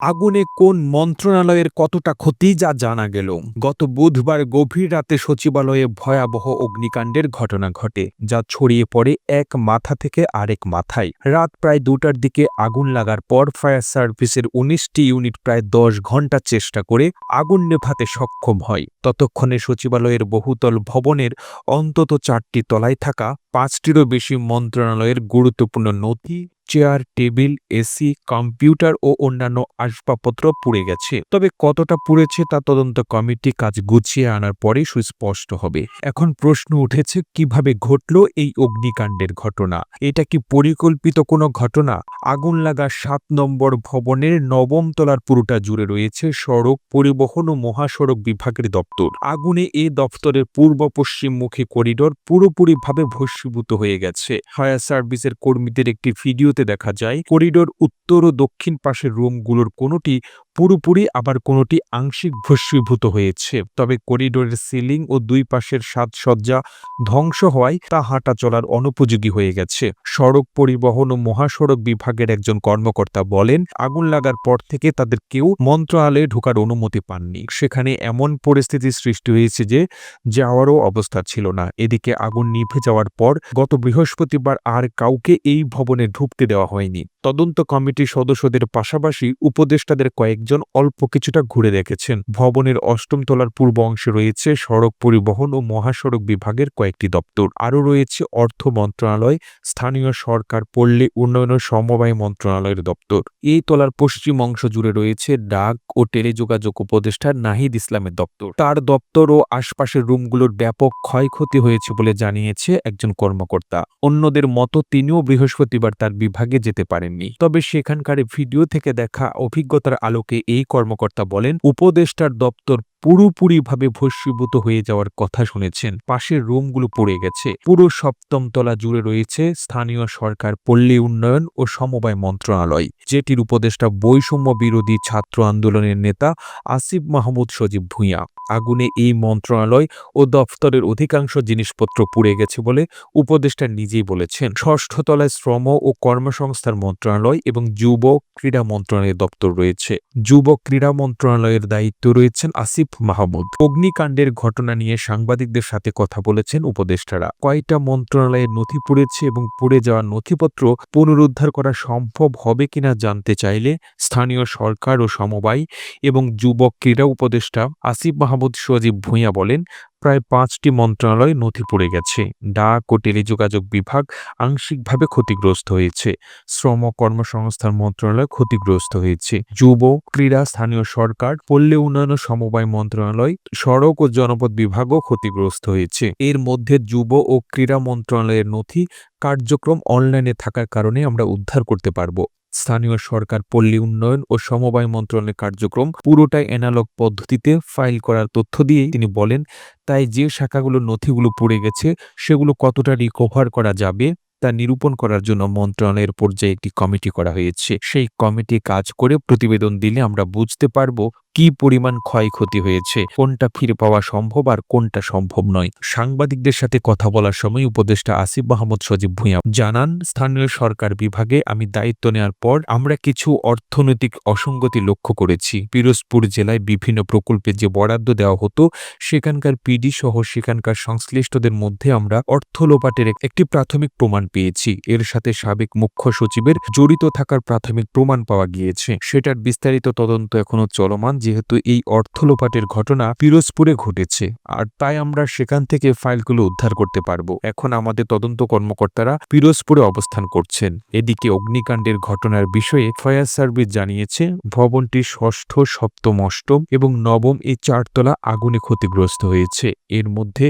আগুনে কোন মন্ত্রণালয়ের কতটা ক্ষতি যা জানা গেল? গত বুধবার গভীর রাতে সচিবালয়ে ভয়াবহ অগ্নিকাণ্ডের ঘটনা ঘটে, যা ছড়িয়ে পড়ে এক মাথা থেকে আরেক মাথায়। রাত প্রায় দুটার দিকে আগুন লাগার পর ফায়ার সার্ভিসের উনিশটি ইউনিট প্রায় দশ ঘণ্টা চেষ্টা করে আগুন নেভাতে সক্ষম হয়। ততক্ষণে সচিবালয়ের বহুতল ভবনের অন্তত চারটি তলায় থাকা পাঁচটিরও বেশি মন্ত্রণালয়ের গুরুত্বপূর্ণ নথি চেয়ার, টেবিল, এসি, কম্পিউটার ও অন্যান্য আসবাবপত্র পুড়ে গেছে। তবে কতটা পুড়েছে তা তদন্ত কমিটি কাজ গুছিয়ে আনার পরে সুস্পষ্ট হবে। এখন প্রশ্ন উঠেছে, কীভাবে ঘটল এই অগ্নিকাণ্ডের ঘটনা? এটা কি পরিকল্পিত কোনো ঘটনা? আগুন লাগা সাত নম্বর ভবনের নবম তলার পুরোটা জুড়ে রয়েছে সড়ক পরিবহন ও মহাসড়ক বিভাগের দপ্তর। আগুনে এ দপ্তরের পূর্ব পশ্চিমমুখী করিডোর পুরোপুরিভাবে ভস্মীভূত হয়ে গেছে। ফায়ার সার্ভিসের কর্মীদের একটি ভিডিওতে দেখা যায়। করিডোর উত্তর ও দক্ষিণ পাশের রুমগুলোর কোনোটি পুরোপুরি আবার কোনোটি আংশিক ভস্মীভূত হয়েছে। তবে করিডোরের সিলিং ও দুই পাশের সাজসজ্জা ধ্বংস হওয়ায় তা হাঁটা চলার অনুপযোগী হয়ে গেছে। সড়ক পরিবহন ও মহাসড়ক বিভাগের একজন কর্মকর্তা বলেন, আগুন লাগার পর থেকে তাদের কেউ মন্ত্রণালয়ে ঢোকার অনুমতি পাননি। সেখানে এমন পরিস্থিতি সৃষ্টি হয়েছে যে যাওয়ারও অবস্থা ছিল না। এদিকে আগুন নিভে যাওয়ার পর গত বৃহস্পতিবার আর কাউকে এই ভবনে ঢুকতে দেওয়া হয়নি। তদন্ত কমিটির সদস্যদের পাশাপাশি উপদেষ্টাদের কয়েকজন অল্প কিছুটা ঘুরে দেখেছেন। ভবনের অষ্টম তলার পূর্ব অংশে রয়েছে সড়ক পরিবহন ও মহাসড়ক বিভাগের কয়েকটি দপ্তর। আরও রয়েছে অর্থ মন্ত্রণালয়, স্থানীয় সরকার, পল্লী উন্নয়ন ও সমবায় মন্ত্রণালয়ের দপ্তর। এই তলার পশ্চিম অংশ জুড়ে রয়েছে ডাক ও টেলিযোগাযোগ উপদেষ্টা নাহিদ ইসলামের দপ্তর। তার দপ্তর ও আশপাশের রুমগুলোর ব্যাপক ক্ষয়ক্ষতি হয়েছে বলে জানিয়েছে একজন কর্মকর্তা। অন্যদের মতো তিনিও বৃহস্পতিবার তার বিভাগে যেতে পারেননি। তবে সেখানকার ভিডিও থেকে দেখা অভিজ্ঞতার আলোকে এই কর্মকর্তা বলেন উপদেষ্টার দপ্তর পুরোপুরিভাবে ভস্মীভূত হয়ে যাওয়ার কথা শুনেছেন। পাশের রুমগুলো পড়ে গেছে। পুরো সপ্তম তলা জুড়ে রয়েছে স্থানীয় সরকার পল্লী উন্নয়ন ও সমবায় মন্ত্রণালয়, যেটির উপদেষ্টা বৈষম্য বিরোধী ছাত্র আন্দোলনের নেতা আসিফ মাহমুদ সজীব ভূঁইয়া। আগুনে এই মন্ত্রণালয় ও দফতরের অধিকাংশ জিনিসপত্র পুড়ে গেছে বলে উপদেষ্টা নিজেই বলেছেন। ষষ্ঠ তলায় শ্রম ও কর্মসংস্থান মন্ত্রণালয় এবং যুব ক্রীড়া মন্ত্রণালয়ের দপ্তর রয়েছে। যুব ক্রীড়া মন্ত্রণালয়ের দায়িত্ব রয়েছেন আসিফ মাহমুদ। অগ্নিকাণ্ডের ঘটনা নিয়ে সাংবাদিকদের সাথে কথা বলেছেন উপদেষ্টারা। কয়েকটা মন্ত্রণালয়ের নথি পড়েছে এবং পড়ে যাওয়া নথিপত্র পুনরুদ্ধার করা সম্ভব হবে কিনা জানতে চাইলে স্থানীয় সরকার ও সমবায় এবং যুবক ক্রীড়া উপদেষ্টা আসিফ মাহমুদ সজীব ভূঁইয়া বলেন প্রায় পাঁচটি মন্ত্রণালয় নথি পড়ে গেছে। ডাক ও টেলিযোগাযোগ বিভাগ আংশিকভাবে ক্ষতিগ্রস্ত হয়েছে। শ্রম কর্মসংস্থান মন্ত্রণালয় ক্ষতিগ্রস্ত হয়েছে। যুব, ক্রীড়া, স্থানীয় সরকার, পল্লী উন্নয়ন সমবায় মন্ত্রণালয়, সড়ক ও জনপদ বিভাগও ক্ষতিগ্রস্ত হয়েছে। এর মধ্যে যুব ও ক্রীড়া মন্ত্রণালয়ের নথি কার্যক্রম অনলাইনে থাকার কারণে আমরা উদ্ধার করতে পারব। স্থানীয় সরকার, পল্লী উন্নয়ন ও সমবায় মন্ত্রণালয়ের কার্যক্রম পুরোটাই অ্যানালগ পদ্ধতিতে ফাইল করার তথ্য দিয়ে তিনি বলেন, তাই যে শাখাগুলো নথিগুলো পড়ে গেছে, সেগুলো কতটা রিকভার করা যাবে, তা নিরূপণ করার জন্য মন্ত্রণালয়ের পর্যায়ে একটি কমিটি করা হয়েছে। সেই কমিটি কাজ করে প্রতিবেদন দিলে আমরা বুঝতে পারব কি পরিমাণ ক্ষয়ক্ষতি হয়েছে, কোনটা ফিরে পাওয়া সম্ভব আর কোনটা সম্ভব নয়। সাংবাদিকদের সাথে কথা বলার সময় উপদেষ্টা আসিফ মাহমুদ সজীব ভূঁইয়া জানান, স্থানীয় সরকার বিভাগে আমি দায়িত্ব নেওয়ার পর আমরা কিছু অর্থনৈতিক অসঙ্গতি লক্ষ্য করেছি। পিরোজপুর জেলায় বিভিন্ন প্রকল্পে যে বরাদ্দ দেওয়া হতো, সেখানকার পিডি সহ সেখানকার সংশ্লিষ্টদের মধ্যে আমরা অর্থ লোপাটের একটি প্রাথমিক প্রমাণ পেয়েছি। এর সাথে সাবেক মুখ্য সচিবের জড়িত থাকার প্রাথমিক প্রমাণ পাওয়া গিয়েছে। সেটার বিস্তারিত তদন্ত এখনও চলমান। যেহেতু এই অর্থ লোপাটের ঘটনা পিরোজপুরে ঘটেছে, আর তাই আমরা সেখান থেকে ফাইলগুলো উদ্ধার করতে পারব। এখন আমাদের তদন্ত কর্মকর্তারা পিরোজপুরে অবস্থান করছেন। এদিকে অগ্নিকাণ্ডের ঘটনার বিষয়ে ফায়ার সার্ভিস জানিয়েছে, ভবনটি ষষ্ঠ, সপ্তম, অষ্টম এবং নবম এই চারতলা আগুনে ক্ষতিগ্রস্ত হয়েছে। এর মধ্যে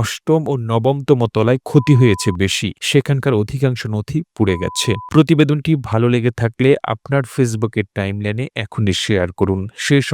অষ্টম ও নবমতম তলায় ক্ষতি হয়েছে বেশি। সেখানকার অধিকাংশ নথি পুড়ে গেছে। প্রতিবেদনটি ভালো লেগে থাকলে আপনার ফেসবুকের টাইমলাইনে এখনই শেয়ার করুন। সেই